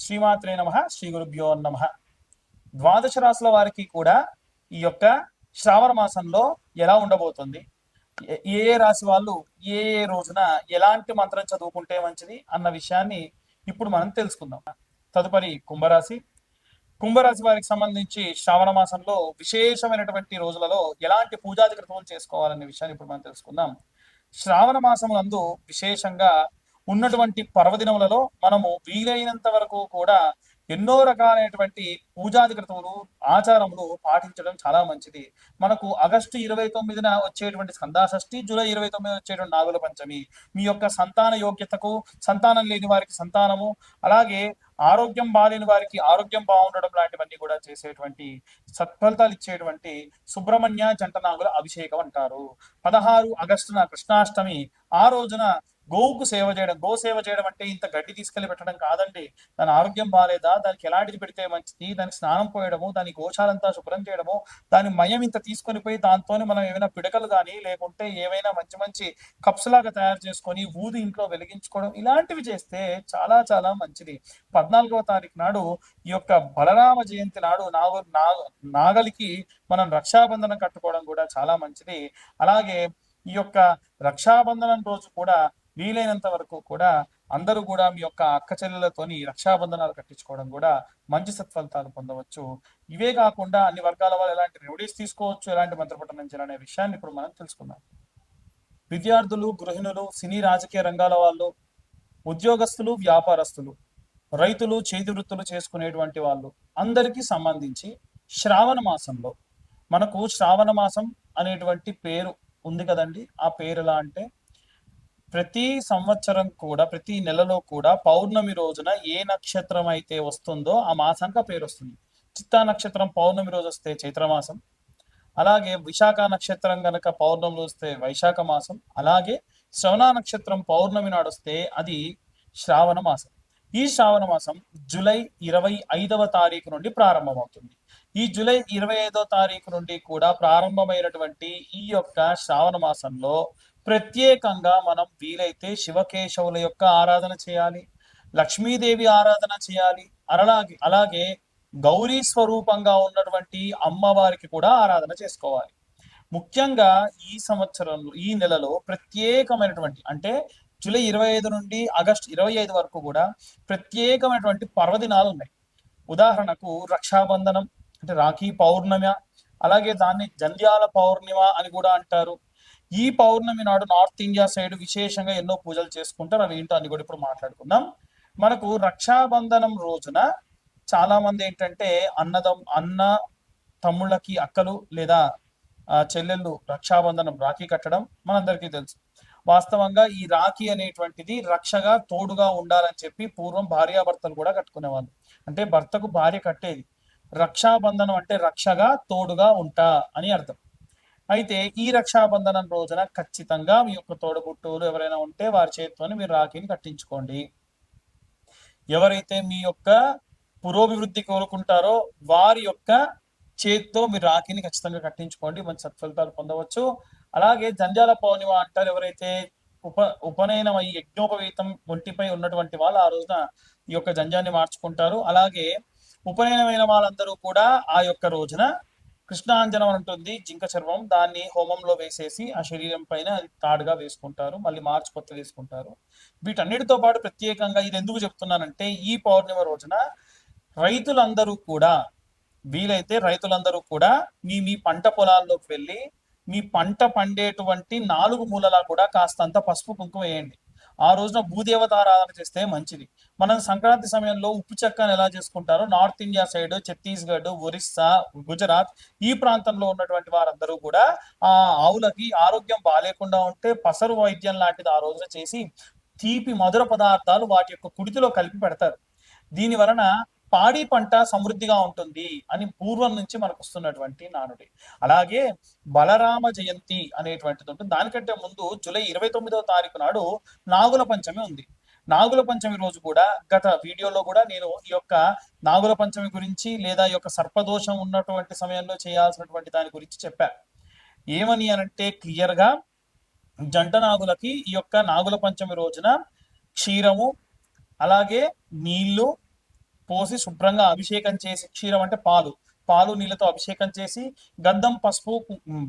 శ్రీమాత్రే నమ శ్రీ గురుభ్యో నమ. ద్వాదశ రాసుల వారికి కూడా ఈ యొక్క శ్రావణ మాసంలో ఎలా ఉండబోతుంది? ఏ- ఏ రాశి వాళ్ళు ఏ ఏ రోజున ఎలాంటి మంత్రం చదువుకుంటే మంచిది అన్న విషయాన్ని ఇప్పుడు మనం తెలుసుకుందాం. తదుపరి కుంభరాశి. కుంభరాశి వారికి సంబంధించి శ్రావణ మాసంలో విశేషమైనటువంటి రోజులలో ఎలాంటి పూజాది క్రతువులు చేసుకోవాలనే విషయాన్ని ఇప్పుడు మనం తెలుసుకుందాం. శ్రావణ మాసములందు విశేషంగా ఉన్నటువంటి పర్వదినములలో మనము వీలైనంత వరకు కూడా ఎన్నో రకాలైనటువంటి పూజాది ఆచారములు పాటించడం చాలా మంచిది. మనకు ఆగస్టు ఇరవై తొమ్మిదిన వచ్చేటువంటి స్కందాషష్ఠి జూలై ఇరవై తొమ్మిది వచ్చేటువంటి నాగుల పంచమి. మీ యొక్క సంతాన యోగ్యతకు సంతానం లేని వారికి సంతానము అలాగే ఆరోగ్యం బాలేని వారికి ఆరోగ్యం బాగుండడం లాంటివన్నీ కూడా చేసేటువంటి సత్ఫలితాలు ఇచ్చేటువంటి సుబ్రహ్మణ్య జంటనాగుల అభిషేకం అంటారు. పదహారు ఆగస్టున కృష్ణాష్టమి ఆ రోజున గోవుకు సేవ చేయడం గో సేవ చేయడం అంటే ఇంత గడ్డి తీసుకెళ్ళి పెట్టడం కాదండి. దాని ఆరోగ్యం బాగాలేదా దానికి ఎలాంటిది పెడితే మంచిది? దానికి స్నానం పోయడము దాని గోశాలంతా శుభ్రం చేయడము దాని మయం ఇంత తీసుకొని పోయి దాంతోనే మనం ఏమైనా పిడకలు కానీ లేకుంటే ఏవైనా మంచి మంచి కప్స్ లాగా తయారు చేసుకొని ఊది ఇంట్లో వెలిగించుకోవడం ఇలాంటివి చేస్తే చాలా చాలా మంచిది. పద్నాలుగవ తారీఖు నాడు ఈ యొక్క బలరామ జయంతి నాడు నాగు నా- నాగలికి మనం రక్షాబంధనం కట్టుకోవడం కూడా చాలా మంచిది. అలాగే ఈ యొక్క రక్షాబంధనం రోజు కూడా వీలైనంత వరకు కూడా అందరూ కూడా మీ యొక్క అక్క చెల్లెలతోని రక్షాబంధనాలు కట్టించుకోవడం కూడా మంచి సత్ఫలితాలు పొందవచ్చు. ఇవే కాకుండా అన్ని వర్గాల వాళ్ళు ఎలాంటి రెమెడీస్ తీసుకోవచ్చు ఎలాంటి మంత్రపఠనం చేయాలనే విషయాన్ని ఇప్పుడు మనం తెలుసుకుందాం. విద్యార్థులు గృహిణులు సినీ రాజకీయ రంగాల వాళ్ళు ఉద్యోగస్తులు వ్యాపారస్తులు రైతులు చేతి వృత్తులు చేసుకునేటువంటి వాళ్ళు అందరికీ సంబంధించి శ్రావణ మాసంలో మనకు శ్రావణ మాసం అనేటువంటి పేరు ఉంది కదండి. ఆ పేరు ఎలా అంటే ప్రతి సంవత్సరం కూడా ప్రతి నెలలో కూడా పౌర్ణమి రోజున ఏ నక్షత్రం అయితే వస్తుందో ఆ మాసంగా పేరు వస్తుంది. చిత్తా నక్షత్రం పౌర్ణమి రోజు వస్తే చైత్రమాసం అలాగే విశాఖ నక్షత్రం గనక పౌర్ణమి రోజు వస్తే వైశాఖ మాసం అలాగే శ్రవణ నక్షత్రం పౌర్ణమి నాడు వస్తే అది శ్రావణ మాసం. ఈ శ్రావణ మాసం జూలై ఇరవై ఐదవ తారీఖు నుండి ప్రారంభమవుతుంది. ఈ జూలై ఇరవై ఐదవ తారీఖు నుండి కూడా ప్రారంభమైనటువంటి ఈ యొక్క శ్రావణ మాసంలో ప్రత్యేకంగా మనం వీలైతే శివకేశవుల యొక్క ఆరాధన చేయాలి లక్ష్మీదేవి ఆరాధన చేయాలి అలాగే అలాగే గౌరీ స్వరూపంగా ఉన్నటువంటి అమ్మవారికి కూడా ఆరాధన చేసుకోవాలి. ముఖ్యంగా ఈ సంవత్సరంలో ఈ నెలలో ప్రత్యేకమైనటువంటి అంటే జూలై ఇరవై ఐదు నుండి ఆగస్ట్ ఇరవై ఐదు వరకు కూడా ప్రత్యేకమైనటువంటి పర్వదినాలు ఉన్నాయి. ఉదాహరణకు రక్షాబంధనం అంటే రాఖీ పౌర్ణమి అలాగే దాన్ని జంధ్యాల పౌర్ణిమ అని కూడా అంటారు. ఈ పౌర్ణమి నాడు నార్త్ ఇండియా సైడ్ విశేషంగా ఎన్నో పూజలు చేసుకుంటారు అవి ఏంటో అని కూడా ఇప్పుడు మాట్లాడుకుందాం. మనకు రక్షాబంధనం రోజున చాలా మంది ఏంటంటే అన్నదం అన్న తమ్ముళ్ళకి అక్కలు లేదా చెల్లెళ్ళు రక్షాబంధనం రాఖీ కట్టడం మనందరికీ తెలుసు. వాస్తవంగా ఈ రాఖీ అనేటువంటిది రక్షగా తోడుగా ఉండాలని చెప్పి పూర్వం భార్యాభర్తలు కూడా కట్టుకునేవాళ్ళు. అంటే భర్తకు భార్య కట్టేది. రక్షాబంధనం అంటే రక్షగా తోడుగా ఉంటా అని అర్థం. అయితే ఈ రక్షాబంధనం రోజున ఖచ్చితంగా మీ యొక్క తోడబుట్టూరు ఎవరైనా ఉంటే వారి చేతితోనే మీరు రాఖీని కట్టించుకోండి. ఎవరైతే మీ యొక్క పురోభివృద్ధి కోరుకుంటారో వారి యొక్క చేతితో మీరు రాఖీని ఖచ్చితంగా కట్టించుకోండి. మంచి సత్ఫలితాలు పొందవచ్చు. అలాగే జంజాల పౌర్ణిమ అంటారు ఎవరైతే ఉప ఉపనయనం అయ్యి యజ్ఞోపవీతం ఒంటిపై ఉన్నటువంటి వాళ్ళు ఆ రోజున ఈ యొక్క జంజాన్ని మార్చుకుంటారు. అలాగే ఉపనయనమైన వాళ్ళందరూ కూడా ఆ యొక్క రోజున కృష్ణాంజనం ఉంటుంది జింక చర్మం. దాన్ని హోమంలో వేసేసి ఆ శరీరం పైన అది తాడుగా వేసుకుంటారు. మళ్ళీ మార్చి కొత్త వేసుకుంటారు. వీటన్నిటితో పాటు ప్రత్యేకంగా ఇది ఎందుకు చెప్తున్నానంటే ఈ పౌర్ణిమ రోజున రైతులందరూ కూడా వీలైతే రైతులందరూ కూడా మీ మీ పంట పొలాల్లోకి వెళ్ళి మీ పంట పండేటువంటి నాలుగు మూలలా కూడా కాస్తంత పసుపు కుంకుమ వేయండి. ఆ రోజున భూదేవత ఆరాధన చేస్తే మంచిది. మనం సంక్రాంతి సమయంలో ఉప్పు చెక్కను ఎలా చేసుకుంటారో north India side Chhattisgarh Orissa Gujarat ఈ ప్రాంతంలో ఉన్నటువంటి వారందరూ కూడా ఆ ఆవులకి ఆరోగ్యం బాగాలేకుండా ఉంటే పసరు వైద్యం లాంటిది ఆ రోజున చేసి తీపి మధుర పదార్థాలు వాటి యొక్క కుడితిలో కలిపి పెడతారు. దీని వలన పాడి పంట సమృద్ధిగా ఉంటుంది అని పూర్వం నుంచి మనకు వస్తున్నటువంటి నానుడి. అలాగే బలరామ జయంతి అనేటువంటిది ఉంటుంది. దానికంటే ముందు జూలై ఇరవై తొమ్మిదవ తారీఖు నాడు నాగుల పంచమి ఉంది. నాగుల పంచమి రోజు కూడా గత వీడియోలో కూడా నేను ఈ యొక్క నాగుల పంచమి గురించి లేదా ఈ యొక్క సర్పదోషం ఉన్నటువంటి సమయంలో చేయాల్సినటువంటి దాని గురించి చెప్పా. ఏమని అనంటే క్లియర్గా జంట నాగులకి ఈ యొక్క నాగుల పంచమి రోజున క్షీరము అలాగే నీళ్ళు పోసి శుభ్రంగా అభిషేకం చేసి క్షీరం అంటే పాలు పాలు నీళ్ళతో అభిషేకం చేసి గంధం పసుపు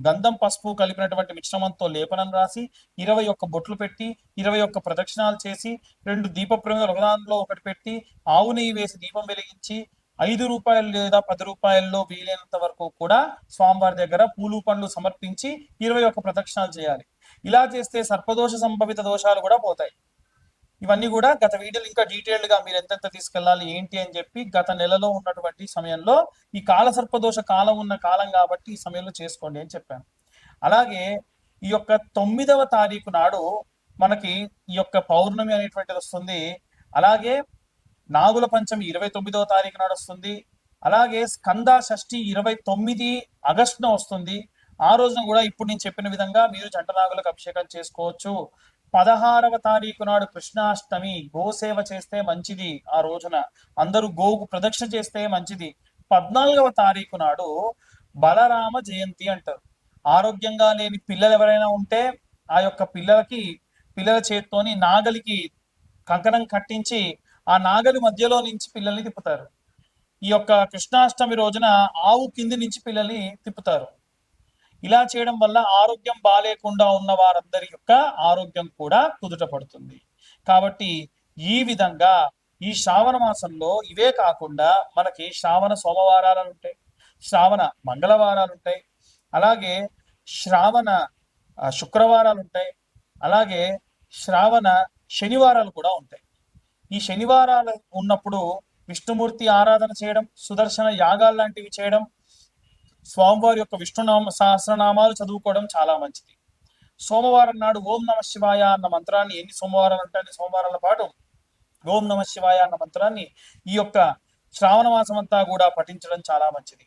గంధం పసుపు కలిపినటువంటి మిశ్రమంతో లేపనం రాసి ఇరవై ఒక్క బొట్లు పెట్టి ఇరవై ఒక్క ప్రదక్షిణాలు చేసి రెండు దీప ప్రమిదలు ఒకదానిలో ఒకటి పెట్టి ఆవు నెయ్యి వేసి దీపం వెలిగించి ఐదు రూపాయలు లేదా పది రూపాయల్లో వీలైనంత వరకు కూడా స్వామివారి దగ్గర పూలు పండ్లు సమర్పించి ఇరవై ఒక్క ప్రదక్షిణాలు చేయాలి. ఇలా చేస్తే సర్పదోష సంభవిత దోషాలు కూడా పోతాయి. ఇవన్నీ కూడా గత వీడియోలు ఇంకా డీటెయిల్డ్గా మీరు ఎంతెంత తీసుకెళ్ళాలి ఏంటి అని చెప్పి గత నెలలో ఉన్నటువంటి సమయంలో ఈ కాల సర్పదోష కాలం ఉన్న కాలం కాబట్టి ఈ సమయంలో చేసుకోండి అని చెప్పాను. అలాగే ఈ యొక్క తొమ్మిదవ తారీఖు నాడు మనకి ఈ యొక్క పౌర్ణమి అనేటువంటిది వస్తుంది. అలాగే నాగుల పంచమి ఇరవై తొమ్మిదవ తారీఖు నాడు వస్తుంది. అలాగే స్కంద షష్ఠి ఇరవై తొమ్మిది ఆగస్టున వస్తుంది. ఆ రోజున కూడా ఇప్పుడు నేను చెప్పిన విధంగా మీరు జంట నాగులకు అభిషేకం చేసుకోవచ్చు. పదహారవ తారీఖు నాడు కృష్ణాష్టమి గోసేవ చేస్తే మంచిది ఆ రోజున. అందరూ గోకు ప్రదక్షిణ చేస్తే మంచిది. పద్నాలుగవ తారీఖు నాడు బలరామ జయంతి అంటారు. ఆరోగ్యంగా లేని పిల్లలు ఎవరైనా ఉంటే ఆ యొక్క పిల్లలకి పిల్లల చేత్తోని నాగలికి కంకణం కట్టించి ఆ నాగలి మధ్యలో నుంచి పిల్లల్ని తిప్పుతారు. ఈ యొక్క కృష్ణాష్టమి రోజున ఆవు కింది నుంచి పిల్లల్ని తిప్పుతారు. ఇలా చేయడం వల్ల ఆరోగ్యం బాగాలేకుండా ఉన్న వారందరి యొక్క ఆరోగ్యం కూడా కుదుట పడుతుంది. కాబట్టి ఈ విధంగా ఈ శ్రావణ మాసంలో ఇవే కాకుండా మనకి శ్రావణ సోమవారాలు ఉంటాయి శ్రావణ మంగళవారాలు ఉంటాయి అలాగే శ్రావణ శుక్రవారాలు ఉంటాయి అలాగే శ్రావణ శనివారాలు కూడా ఉంటాయి. ఈ శనివారాలు ఉన్నప్పుడు విష్ణుమూర్తి ఆరాధన చేయడం సుదర్శన యాగాలు లాంటివి చేయడం స్వామివారి యొక్క విష్ణునామ సహస్రనామాలు చదువుకోవడం చాలా మంచిది. సోమవారం నాడు ఓం నమ శివాయ అన్న మంత్రాన్ని ఎన్ని సోమవారాలు అంటే అన్ని సోమవారాల పాటు ఓం నమ శివాయ అన్న మంత్రాన్ని ఈ యొక్క శ్రావణ మాసం అంతా కూడా పఠించడం చాలా మంచిది.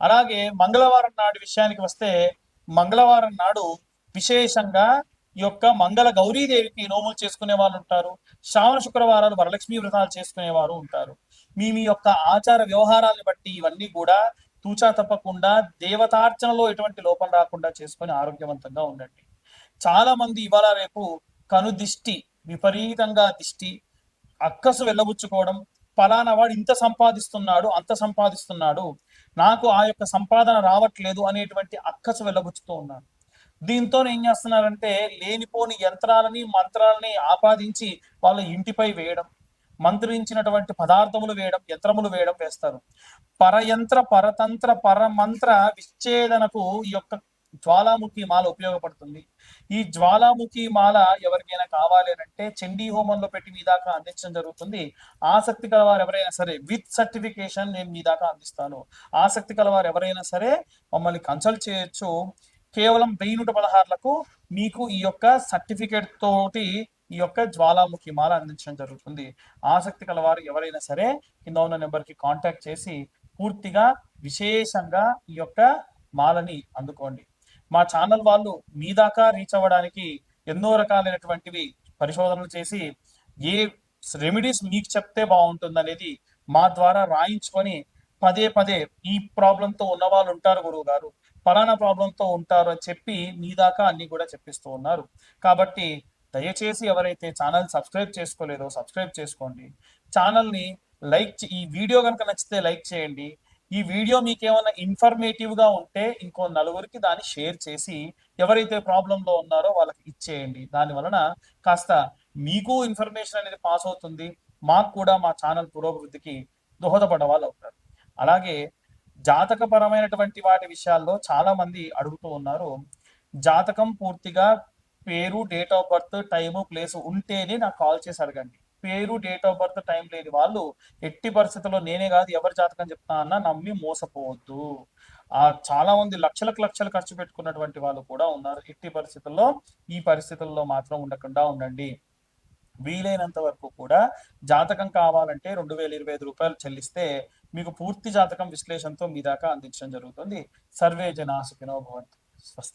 అలాగే మంగళవారం నాడు విషయానికి వస్తే మంగళవారం నాడు విశేషంగా ఈ యొక్క మంగళ గౌరీదేవికి నోములు చేసుకునే వాళ్ళు ఉంటారు. శ్రావణ శుక్రవారాలు వరలక్ష్మి వ్రతాలు చేసుకునేవారు ఉంటారు. మీ మీ యొక్క ఆచార వ్యవహారాలను బట్టి ఇవన్నీ కూడా తూచా తప్పకుండా దేవతార్చనలో ఎటువంటి లోపం రాకుండా చేసుకొని ఆరోగ్యవంతంగా ఉండండి. చాలా మంది ఇవాళ రేపు కను దిష్టి విపరీతంగా దిష్టి అక్కసు వెళ్ళబుచ్చుకోవడం ఫలానా వాడు ఇంత సంపాదిస్తున్నాడు అంత సంపాదిస్తున్నాడు నాకు ఆ యొక్క సంపాదన రావట్లేదు అనేటువంటి అక్కసు వెళ్ళబుచ్చుతూ ఉన్నాను దీంతో ఏం చేస్తున్నారంటే లేనిపోని యంత్రాలని మంత్రాలని ఆపాదించి వాళ్ళ ఇంటిపై వేయడం మంత్రించినటువంటి పదార్థములు వేయడం యంత్రములు వేయడం వేస్తారు. పరయంత్ర పరతంత్ర పరమంత్ర విచ్ఛేదనకు ఈ యొక్క జ్వాలాముఖి మాల ఉపయోగపడుతుంది. ఈ జ్వాలాముఖి మాల ఎవరికైనా కావాలి అంటే చండీ హోమంలో పెట్టి మీ దాకా అందించడం జరుగుతుంది. ఆసక్తి కలవారు ఎవరైనా సరే విత్ సర్టిఫికేషన్ నేను మీ దాకా అందిస్తాను. ఆసక్తి కలవారు ఎవరైనా సరే మమ్మల్ని కన్సల్ట్ చేయొచ్చు. కేవలం వెయ్యి నూట పదహారులకు మీకు ఈ యొక్క సర్టిఫికేట్ తోటి ఈ యొక్క జ్వాలాముఖి మాల అందించడం జరుగుతుంది. ఆసక్తి కలవారు ఎవరైనా సరే కింద ఉన్న నెంబర్కి కాంటాక్ట్ చేసి పూర్తిగా విశేషంగా ఈ యొక్క మాలని అందుకోండి. మా ఛానల్ వాళ్ళు మీ దాకా రీచ్ అవ్వడానికి ఎన్నో రకాలైనటువంటివి పరిశోధనలు చేసి ఏ రెమెడీస్ మీకు చెప్తే బాగుంటుంది అనేది మా ద్వారా రాయించుకొని పదే పదే ఈ ప్రాబ్లంతో ఉన్న వాళ్ళు ఉంటారు గురువు గారు పలానా ప్రాబ్లంతో ఉంటారు అని చెప్పి మీ దాకా అన్ని కూడా చెప్పిస్తూ ఉన్నారు. కాబట్టి దయచేసి ఎవరైతే ఛానల్ సబ్స్క్రైబ్ చేసుకోలేదో సబ్స్క్రైబ్ చేసుకోండి. ఛానల్ని లైక్ ఈ వీడియో కనుక నచ్చితే లైక్ చేయండి. ఈ వీడియో మీకు ఏమైనా ఇన్ఫర్మేటివ్గా ఉంటే ఇంకో నలుగురికి దాన్ని షేర్ చేసి ఎవరైతే ప్రాబ్లంలో ఉన్నారో వాళ్ళకి ఇచ్చేయండి. దాని వలన కాస్త మీకు ఇన్ఫర్మేషన్ అనేది పాస్ అవుతుంది. మాకు కూడా మా ఛానల్ పురోభివృద్ధికి దోహదపడే వాళ్ళు అవుతారు. అలాగే జాతకపరమైనటువంటి వాటి విషయాల్లో చాలా మంది అడుగుతూ ఉన్నారు. జాతకం పూర్తిగా పేరు date of birth time place ఉంటేనే నాకు కాల్ చేసి అడగండి. పేరు డేట్ ఆఫ్ బర్త్ టైం లేని వాళ్ళు ఎట్టి పరిస్థితుల్లో నేనే కాదు ఎవరి జాతకం చెప్తా అన్నా నమ్మి మోసపోవద్దు. ఆ చాలా మంది లక్షలకు లక్షలు ఖర్చు పెట్టుకున్నటువంటి వాళ్ళు కూడా ఉన్నారు. ఎట్టి పరిస్థితుల్లో ఈ పరిస్థితుల్లో మాత్రం ఉండకుండా ఉండండి. వీలైనంత వరకు కూడా జాతకం కావాలంటే రెండు వేల ఇరవై ఐదు రూపాయలు చెల్లిస్తే మీకు పూర్తి జాతకం విశ్లేషణతో మీ దాకా అందించడం జరుగుతుంది. సర్వే జనా సుఖినో భవంతు. స్వస్తి.